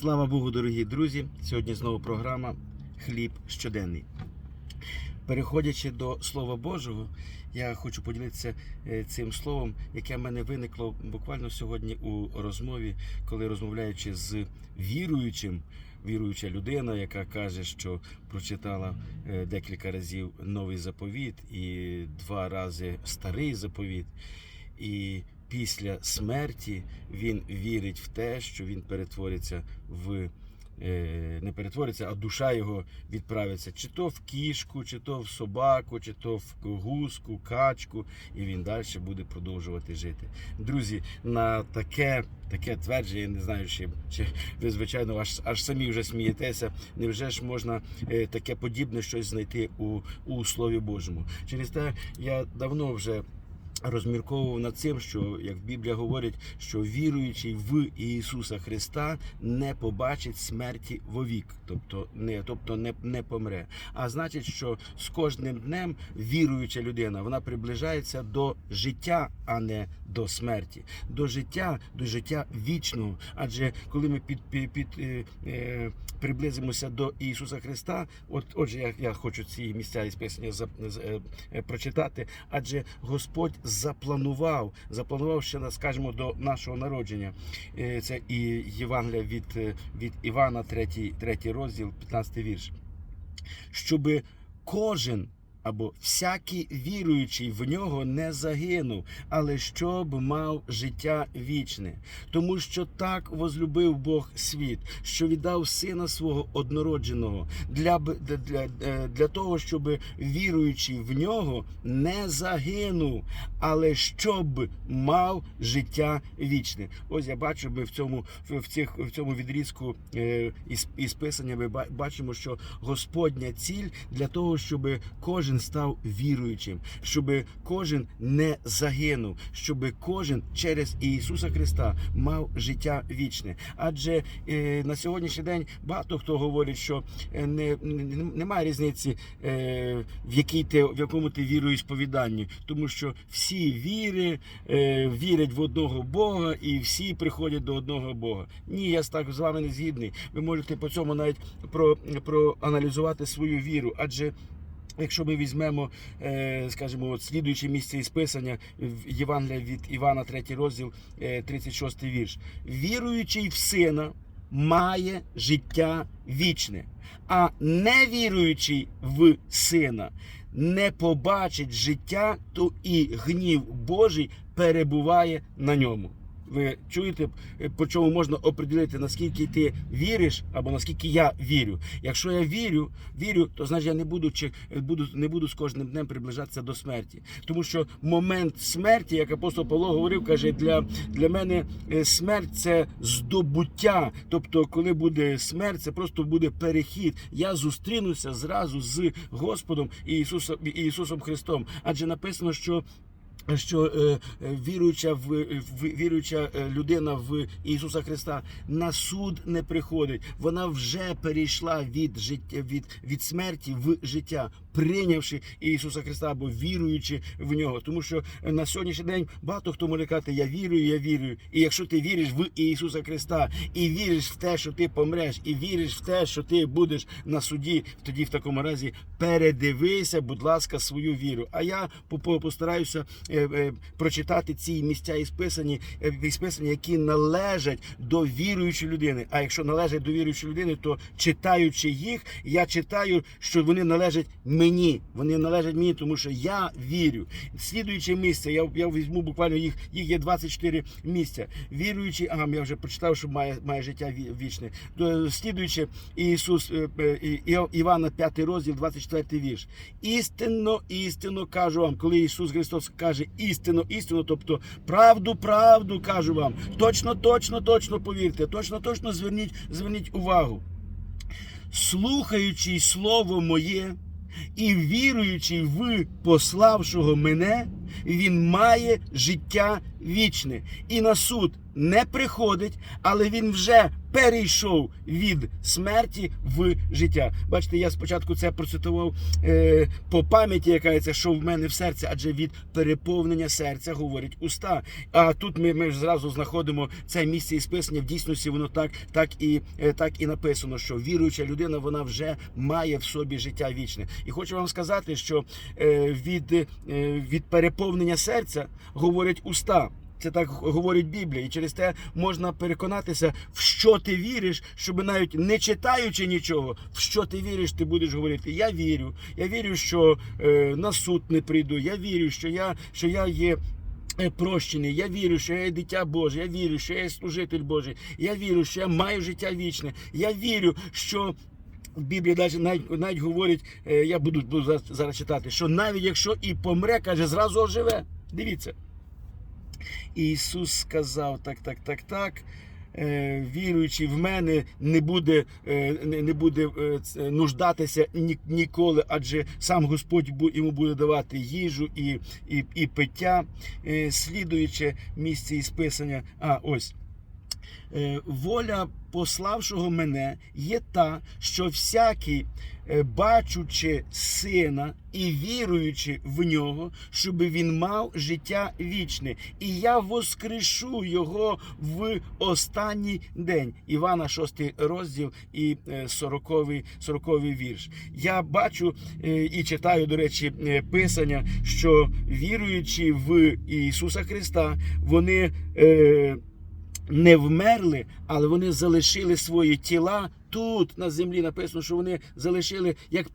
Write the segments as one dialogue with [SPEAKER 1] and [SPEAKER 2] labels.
[SPEAKER 1] Слава Богу, дорогі друзі! Сьогодні знову програма Хліб щоденний. Переходячи до Слова Божого, я хочу поділитися е, цим словом, яке в мене виникло буквально сьогодні у розмові, коли розмовляючи з віруючим, віруюча людина, яка каже, що прочитала е, декілька разів новий заповіт і два рази старий заповіт. І після смерті він вірить в те, що він перетвориться в е, не перетвориться, а душа його відправиться чи то в кішку, чи то в собаку, чи то в гуску, качку, і він далі буде продовжувати жити. Друзі, на таке. Таке твердження, я не знаю, чи, чи ви, звичайно, аж аж самі вже смієтеся. Невже ж можна е, таке подібне щось знайти у, у Слові Божому? Через те я давно вже розмірковував над цим, що як Біблія говорить, що віруючий в Ісуса Христа не побачить смерті вовік, тобто не, тобто не, не помре. А значить, що з кожним днем віруюча людина вона приближається до життя, а не до смерті, до життя, до життя вічного. Адже коли ми під, під, під е, е, приблизимося до Ісуса Христа, от отже, я, я хочу ці місця із писання за, е, е, прочитати, адже Господь запланував, запланував ще скажімо, до нашого народження. Е, Це і Євангелія від, е, від Івана, 3, 3 розділ, 15 вірш. Щоб кожен або всякий віруючий в нього не загинув, але щоб мав життя вічне. Тому що так возлюбив Бог світ, що віддав сина свого однородженого для, для, для, е, для того, щоб віруючий в нього не загинув, але щоб мав життя вічне. Ось я бачу, ми в цьому в цих в цьому відрізку е, із, із писання ми бачимо, що Господня ціль для того, щоб кожен став віруючим, щоб кожен не загинув, щоб кожен через Ісуса Христа мав життя вічне. Адже е, на сьогоднішній день багато хто говорить, що е, не, не- немає різниці, е, в якій ти в якому ти віруєш сповіданні, тому що всі віри е, вірять в одного Бога і всі приходять до одного Бога. Ні, я так з вами не згідний. Ви можете по цьому навіть про, проаналізувати свою віру, адже. Якщо ми візьмемо, е, скажімо, от слідуюче місце із писання в Євангелія від Івана, 3 розділ, е, 36 вірш. Віруючий в сина має життя вічне, а невіруючий в сина не побачить життя, то і гнів Божий перебуває на ньому. Ви чуєте, е, по чому можна оприділити, наскільки ти віриш, або наскільки я вірю. Якщо я вірю, вірю, то значить я не буду чи буду не буду з кожним днем приближатися до смерті. Тому що момент смерті, як апостол Павло говорив, каже, для, для мене е, смерть це здобуття. Тобто, коли буде смерть, це просто буде перехід. Я зустрінуся зразу з Господом і Ісусом, і Ісусом Христом. Адже написано, що що е, віруюча в, в віруюча е, людина в Ісуса Христа на суд не приходить. Вона вже перейшла від життя від, від смерті в життя, прийнявши Ісуса Христа або віруючи в нього. Тому що на сьогоднішній день багато хто може казати, я вірую, я вірую. І якщо ти віриш в Ісуса Христа і віриш в те, що ти помреш, і віриш в те, що ти будеш на суді, тоді в такому разі передивися, будь ласка, свою віру. А я по- по- постараюся е, е, прочитати ці місця із писані, е, які належать до віруючої людини. А якщо належать до віруючої людини, то читаючи їх, я читаю, що вони належать мені. Вони належать мені, тому що я вірю. Слідуюче місце, я, я візьму буквально їх, їх є 24 місця. Віруючий, ага, я вже прочитав, що має, має життя вічне. Слідуючи Ісус е, е, Івана 5 розділ, 24 вірш. Істинно, істинно кажу вам, коли Ісус Христос каже істинно, істинно, тобто правду, правду кажу вам. Точно, точно, точно повірте, точно, точно зверніть, зверніть увагу. Слухаючи слово моє і віруючий в пославшого мене, він має життя вічне. І на суд не приходить, але він вже перейшов від смерті в життя. Бачите, я спочатку це процитував е, по пам'яті, яка це що в мене в серці, адже від переповнення серця говорить уста. А тут ми, ми ж зразу знаходимо це місце і списання. В дійсності воно так, так і е, так і написано, що віруюча людина вона вже має в собі життя вічне. І хочу вам сказати, що е, від, е, від переповнення серця говорять уста. Це так говорить Біблія, і через те можна переконатися, в що ти віриш, щоб навіть не читаючи нічого, в що ти віриш, ти будеш говорити. Я вірю. Я вірю, що е, на суд не прийду. Я вірю, що я, що я є. е, Прощений, я вірю, що я є дитя Боже, я вірю, що я є служитель Божий, я вірю, що я маю життя вічне. Я вірю, що в Біблії навіть, навіть, говорить, е, я буду, буду зараз читати, що навіть якщо і помре, каже, зразу оживе. Дивіться. І Ісус сказав так, так, так, так. Віруючи Віруючий в мене не буде, е, не буде е, нуждатися ні- ніколи, адже сам Господь йому буде давати їжу і, і, і пиття, Е, слідуючи місце із писання. А ось Е, воля пославшого мене є та, що всякий, е, бачучи сина і віруючи в нього, щоб він мав життя вічне, і я воскрешу його в останній день. Івана, 6 розділ і 40, 40 вірш. Я бачу е, і читаю, до речі, е, писання, що віруючи в Ісуса Христа, вони. Не вмерли, але вони залишили свої тіла тут на землі. Написано, що вони залишили, як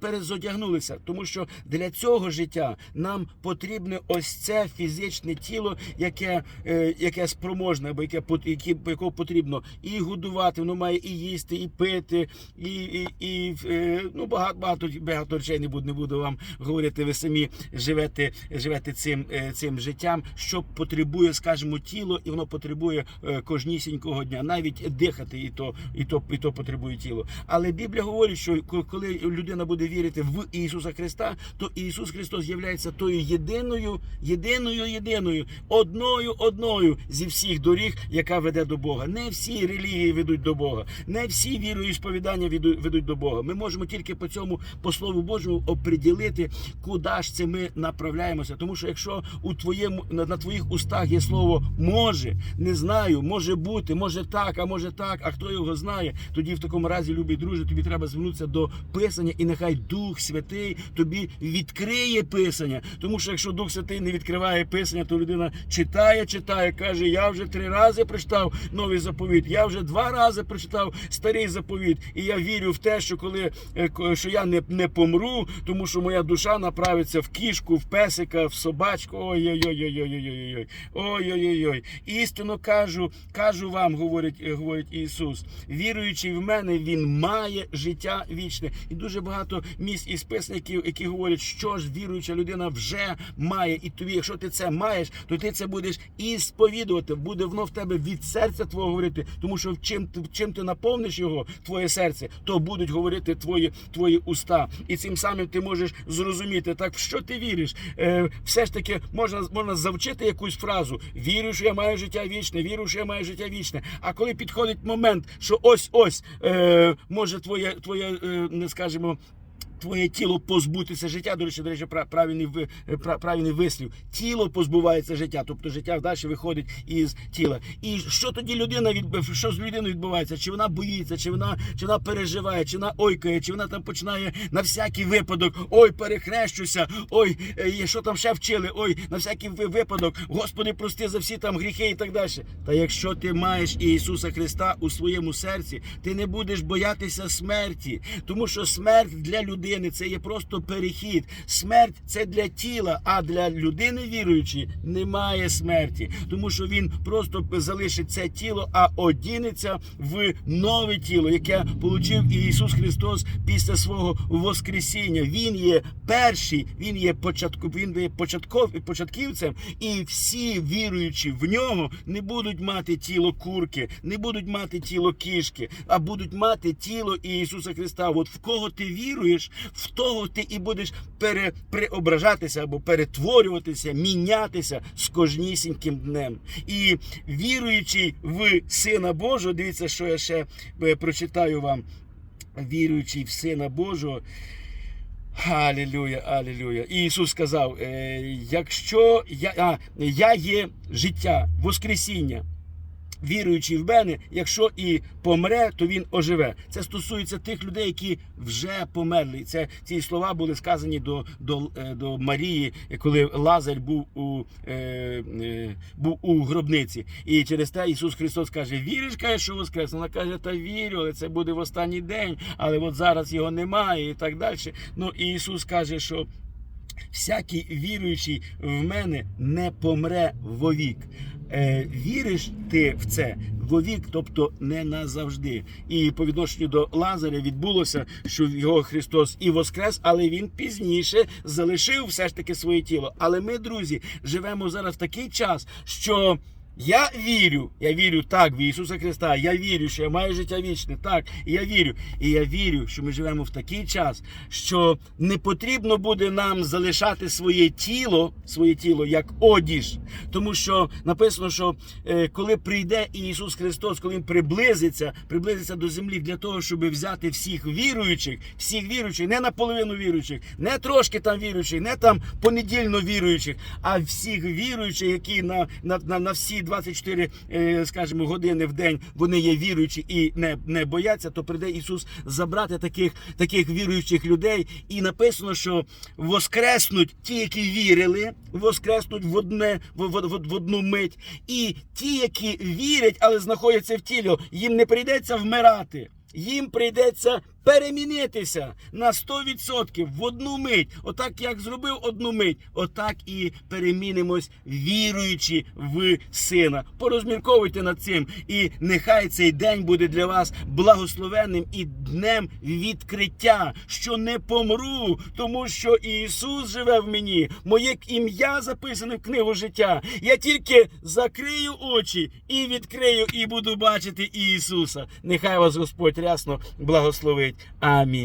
[SPEAKER 1] перезодягнулися. Тому що для цього життя нам потрібне ось це фізичне тіло, яке, е, яке спроможне, або яке які, якого потрібно і годувати, воно має і їсти, і пити, і, і, і е, ну багато багато багато речей не буду, не буду вам говорити. Ви самі живете, живете цим, е, цим життям, що потребує, скажімо, тіло, і воно потребує кожнісінького дня, навіть дихати, і то, і то, і то потребує тіло. Але Біблія говорить, що коли людина буде вірити в Ісуса Христа, то Ісус Христос з'являється тою єдиною, єдиною, єдиною, одною, одною зі всіх доріг, яка веде до Бога. Не всі релігії ведуть до Бога, не всі вірою сповідання ведуть до Бога. Ми можемо тільки по цьому, по Слову Божому, оприділити, куди ж це ми направляємося. Тому що якщо у твоєму на, на твоїх устах є слово може, не знаю, може бути, може так, а може так, а хто його знає, тоді в такому разі, любий друже, тобі треба звернутися до Писання, і нехай Дух Святий тобі відкриє Писання. Тому що якщо Дух Святий не відкриває Писання, то людина читає, читає, каже: Я вже три рази прочитав новий заповіт, я вже два рази прочитав старий заповіт, і я вірю в те, що коли е, що я не, не помру, тому що моя душа направиться в кішку, в песика, в собачку. Ой-ой-ой-ой-ой-ой-ой. Ой-ой-ой-ой. Істинно кажу, кажу вам, говорить, е, говорить Ісус. Віруючий в мене, він має життя вічне. І дуже багато місць із писників, які говорять, що ж віруюча людина вже має. І тобі, якщо ти це маєш, то ти це будеш і сповідувати. Буде воно в тебе від серця твого говорити, тому що чим чим ти наповниш його, твоє серце, то будуть говорити твої, твої уста. І цим самим ти можеш зрозуміти, так в що ти віриш. Е, все ж таки можна, можна завчити якусь фразу: вірю, що я маю життя вічне, вірю, що я маю життя вічне. А коли підходить момент, що ось ось е, може твоє, твоє е, не скажімо. Твоє тіло позбутися життя, до речі, до речі, пра- правильний ви- е, пра- правильний вислів. Тіло позбувається життя, тобто життя далі виходить із тіла. І що тоді людина від що з людиною відбувається? Чи вона боїться, чи вона чи вона переживає, чи вона ойкає, чи вона там починає на всякий випадок, ой, перехрещуся, ой, е, що там ще вчили, ой, на всякий випадок, Господи, прости за всі там гріхи і так далі. Та якщо ти маєш Ісуса Христа у своєму серці, ти не будеш боятися смерті, тому що смерть для людини це є просто перехід. Смерть це для тіла, а для людини віруючої немає смерті, тому що він просто залишить це тіло, а одінеться в нове тіло, яке отримав Ісус Христос після свого Воскресіння. Він є перший, він є початку, він є початков, початківцем, і всі віруючі в нього не будуть мати тіло курки, не будуть мати тіло кішки, а будуть мати тіло Ісуса Христа. От в кого ти віруєш, в того ти і будеш пере, преображатися або перетворюватися, мінятися з кожнісіньким днем. І віруючий в Сина Божого, дивіться, що я ще е, прочитаю вам. Віруючий в Сина Божого. Алілюя, алілюя. І Ісус сказав: е, якщо я, а, я є життя, Воскресіння, віруючий в мене, якщо і помре, то він оживе. Це стосується тих людей, які вже померли. Це ці слова були сказані до, до, е, до Марії, коли Лазар був у, е, е, був у гробниці. І через те Ісус Христос каже: Віриш, каже, що воскрес? Вона каже, та вірю, але це буде в останній день, але от зараз його немає і так далі. Ну і Ісус каже, що. Всякий віруючий в мене не помре вовік. Е, віриш ти в це вовік, тобто не назавжди. І по відношенню до Лазаря відбулося, що його Христос і воскрес, але він пізніше залишив все ж таки своє тіло. Але ми, друзі, живемо зараз в такий час, що. Я вірю, я вірю так в Ісуса Христа. Я вірю, що я маю життя вічне. Так, і я вірю. І я вірю, що ми живемо в такий час, що не потрібно буде нам залишати своє тіло, своє тіло як одіж. Тому що написано, що е, коли прийде Ісус Христос, коли Він приблизиться, приблизиться до землі для того, щоб взяти всіх віруючих, всіх віруючих, не наполовину віруючих, не трошки там віруючих, не там понедільно віруючих, а всіх віруючих, які на, на, на, на всі 24, е, скажімо, години в день вони є віруючі і не, не бояться, то прийде Ісус забрати таких, таких віруючих людей. І написано, що воскреснуть ті, які вірили, воскреснуть в одне в, в, в, одну мить. І ті, які вірять, але знаходяться в тілі, їм не прийдеться вмирати. Їм прийдеться перемінитися на 100% в одну мить. Отак як зробив одну мить, отак і перемінимось, віруючи в сина. Порозмірковуйте над цим, і нехай цей день буде для вас благословенним і днем відкриття, що не помру, тому що Ісус живе в мені. Моє ім'я записане в книгу життя. Я тільки закрию очі і відкрию, і буду бачити Ісуса. Нехай вас Господь рясно благословить. Amém.